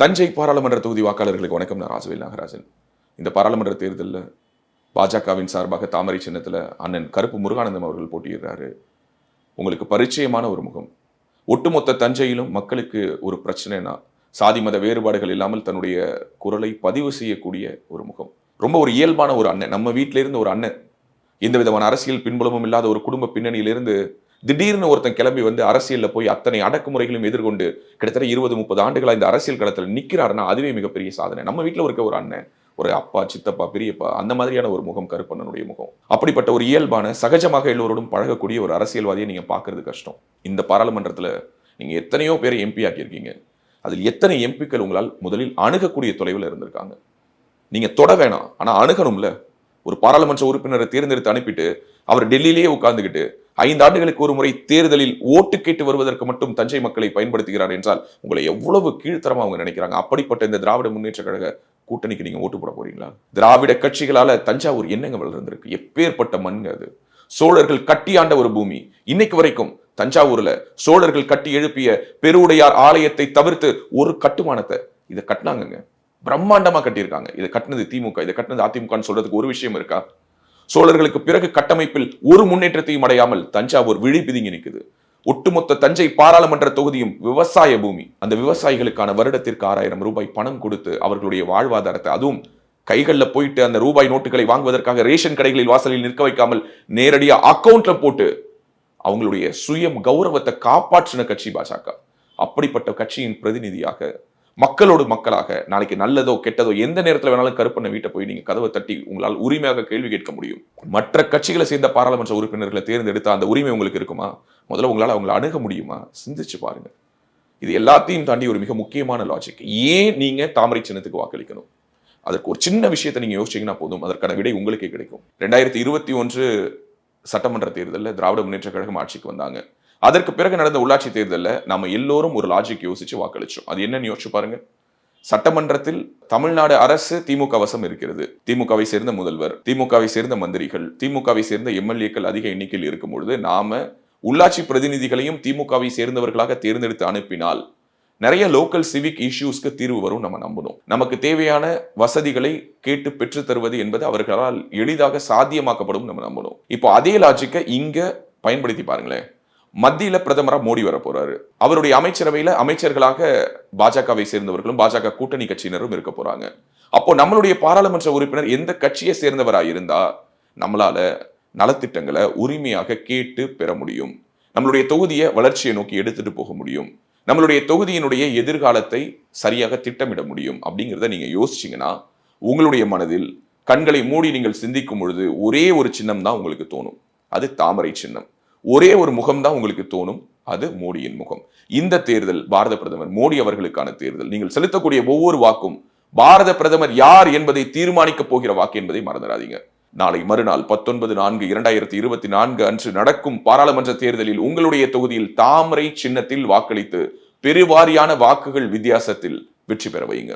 தஞ்சை பாராளுமன்ற தொகுதி வாக்காளர்களுக்கு வணக்கம். நான் ராசவேல் நாகராஜன். இந்த பாராளுமன்ற தேர்தலில் பாஜகவின் சார்பாக தாமரை சின்னத்தில் அண்ணன் கருப்பு முருகானந்தம் அவர்கள் போட்டியிடுறாரு. உங்களுக்கு பரிச்சயமான ஒரு முகம். ஒட்டுமொத்த தஞ்சையிலும் மக்களுக்கு ஒரு பிரச்சனைனா சாதி மத வேறுபாடுகள் இல்லாமல் தன்னுடைய குரலை பதிவு செய்யக்கூடிய ஒரு முகம். ரொம்ப ஒரு இயல்பான ஒரு அண்ணன். நம்ம வீட்டிலேருந்து ஒரு அண்ணன். எந்த விதமான அரசியல் பின்புலமும் இல்லாத ஒரு குடும்ப பின்னணியிலிருந்து திடீர்னு ஒருத்தன் கிளம்பி வந்து அரசியலில் போய் அத்தனை அடக்குமுறைகளையும் எதிர்கொண்டு கிட்டத்தட்ட இருபது முப்பது ஆண்டுகளாக இந்த அரசியல் களத்தில் நிற்கிறாருன்னா அதுவே மிகப்பெரிய சாதனை. நம்ம வீட்டில் இருக்க ஒரு அண்ணன் ஒரு அப்பா சித்தப்பா பெரியப்பா அந்த மாதிரியான ஒரு முகம் கருப்பண்ணனுடைய முகம். அப்படிப்பட்ட ஒரு இயல்பான சகஜமாக எல்லோரோடும் பழகக்கூடிய ஒரு அரசியல்வாதியை நீங்கள் பார்க்கறது கஷ்டம். இந்த பாராளுமன்றத்தில் நீங்கள் எத்தனையோ பேரை எம்பி ஆக்கியிருக்கீங்க. அதில் எத்தனை எம்பிக்கள் உங்களால் முதலில் அணுகக்கூடிய தொலைவில் இருந்திருக்காங்க? நீங்கள் தொட வேணாம். ஆனால் அணுகணும்ல. ஒரு பாராளுமன்ற உறுப்பினரை தேர்ந்தெடுத்து அனுப்பிட்டு அவர் டெல்லியிலேயே உட்காந்துக்கிட்டு ஐந்து ஆண்டுகளுக்கு ஒரு முறை தேர்தலில் ஓட்டு கேட்டு வருவதற்கு மட்டும் தஞ்சை மக்களை பயன்படுத்துகிறார் என்றால் உங்களை எவ்வளவு கீழ்த்தரமா அவங்க நினைக்கிறாங்க? அப்படிப்பட்ட இந்த திராவிட முன்னேற்ற கழக கூட்டணிக்கு நீங்க ஓட்டு போட போறீங்களா? திராவிட கட்சிகளால தஞ்சாவூர் என்னங்க வளர்ந்திருக்கு? எப்பேற்பட்ட மண்ங்க அது. சோழர்கள் கட்டியாண்ட ஒரு பூமி. இன்னைக்கு வரைக்கும் தஞ்சாவூர்ல சோழர்கள் கட்டி எழுப்பிய பெருவுடையார் ஆலயத்தை தவிர்த்து ஒரு கட்டுமானத்தை இதை கட்டினாங்கங்க. பிரம்மாண்டமா கட்டியிருக்காங்க. இதை கட்டினது திமுக. இதை கட்டினது அதிமுகன்னு சொல்றதுக்கு ஒரு விஷயம் இருக்கா? சோழர்களுக்கு பிறகு கட்டமைப்பில் ஒரு முன்னேற்றத்தையும் அடையாமல் தஞ்சாவூர் விழி பிதுங்கி நிற்குது. ஒட்டுமொத்த தஞ்சை பாராளுமன்ற தொகுதியும் விவசாய பூமி. அந்த விவசாயிகளுக்கான வருடத்திற்கு ஆறாயிரம் ரூபாய் பணம் கொடுத்து அவர்களுடைய வாழ்வாதாரத்தை அதுவும் கைகளில் போயிட்டு அந்த ரூபாய் நோட்டுகளை வாங்குவதற்காக ரேஷன் கடைகளில் வாசலில் நிற்க வைக்காமல் நேரடியாக அக்கவுண்ட்ல போட்டு அவங்களுடைய சுயம் கௌரவத்தை காப்பாற்றின கட்சி பாஜக. அப்படிப்பட்ட கட்சியின் பிரதிநிதியாக மக்களோடு மக்களாக நாளைக்கு நல்லதோ கெட்டதோ எந்த நேரத்தில் வேணாலும் கருப்பண்ண வீட்டை போய் நீங்கள் கதவை தட்டி உங்களால் உரிமையாக கேள்வி கேட்க முடியும். மற்ற கட்சிகளை சேர்ந்த பாராளுமன்ற உறுப்பினர்களை தேர்ந்தெடுத்த அந்த உரிமை உங்களுக்கு இருக்குமா? முதல்ல உங்களால் அவங்களை அணுக முடியுமா? சிந்திச்சு பாருங்க. இது எல்லாத்தையும் தாண்டி ஒரு மிக முக்கியமான லாஜிக் ஏன் நீங்கள் தாமரை சின்னத்துக்கு வாக்களிக்கணும்? அதற்கு ஒரு சின்ன விஷயத்தை நீங்கள் யோசிச்சிங்கன்னா போதும். அதற்கான விடை உங்களுக்கே கிடைக்கும். ரெண்டாயிரத்தி இருபத்தி ஒன்று சட்டமன்ற தேர்தலில் திராவிட முன்னேற்ற கழகம் ஆட்சிக்கு வந்தாங்க. அதற்கு பிறகு நடந்த உள்ளாட்சி தேர்தலில் நம்ம எல்லோரும் ஒரு லாஜிக் யோசிச்சு வாக்களிச்சோம். அது என்னன்னு யோசிச்சு பாருங்க. சட்டமன்றத்தில் தமிழ்நாடு அரசு திமுக வசம் இருக்கிறது. திமுகவை சேர்ந்த முதல்வர் திமுகவை சேர்ந்த மந்திரிகள் திமுகவை சேர்ந்த எம்எல்ஏக்கள் அதிக எண்ணிக்கையில் இருக்கும் பொழுது நாம உள்ளாட்சி பிரதிநிதிகளையும் திமுகவை சேர்ந்தவர்களாக தேர்ந்தெடுத்து அனுப்பினால் நிறைய லோக்கல் சிவிக் இஷ்யூஸ்க்கு தீர்வு வரும் நம்ம நம்பணும் நமக்கு தேவையான வசதிகளை கேட்டு பெற்று தருவது என்பது அவர்களால் எளிதாக சாத்தியமாக்கப்படும் நம்ம நம்பணும் இப்போ அதே லாஜிக்கை இங்க பயன்படுத்தி பாருங்களேன். மத்தியில பிரதமரா மோடி வர போறாரு. அவருடைய அமைச்சரவையில அமைச்சர்களாக பாஜகவை சேர்ந்தவர்களும் பாஜக கூட்டணி கட்சியினரும் இருக்க போறாங்க. அப்போ நம்மளுடைய பாராளுமன்ற உறுப்பினர் எந்த கட்சியை சேர்ந்தவராக இருந்தா நம்மளால நலத்திட்டங்களை உரிமையாக கேட்டு பெற முடியும். நம்மளுடைய தொகுதியை வளர்ச்சியை நோக்கி எடுத்துட்டு போக முடியும். நம்மளுடைய தொகுதியினுடைய எதிர்காலத்தை சரியாக திட்டமிட முடியும் அப்படிங்கிறத நீங்க யோசிச்சீங்கன்னா உங்களுடைய மனதில் கண்களை மூடி நீங்கள் சிந்திக்கும் பொழுது ஒரே ஒரு சின்னம் தான் உங்களுக்கு தோணும். அது தாமரை சின்னம். ஒரே ஒரு முகம் தான் உங்களுக்கு தோணும் அது மோடியின் முகம். இந்த தேர்தல் பாரத பிரதமர் மோடி அவர்களுக்கான தேர்தல். நீங்கள் செலுத்தக்கூடிய ஒவ்வொரு வாக்கும் பாரத பிரதமர் யார் என்பதை தீர்மானிக்க போகிற வாக்கு என்பதை மறந்துடாதீங்க. நாளை மறுநாள் பத்தொன்பது நான்கு இரண்டாயிரத்தி இருபத்தி நான்கு அன்று நடக்கும் பாராளுமன்ற தேர்தலில் உங்களுடைய தொகுதியில் தாமரை சின்னத்தில் வாக்களித்து பெருவாரியான வாக்குகள் வித்தியாசத்தில் வெற்றி பெற வையுங்க.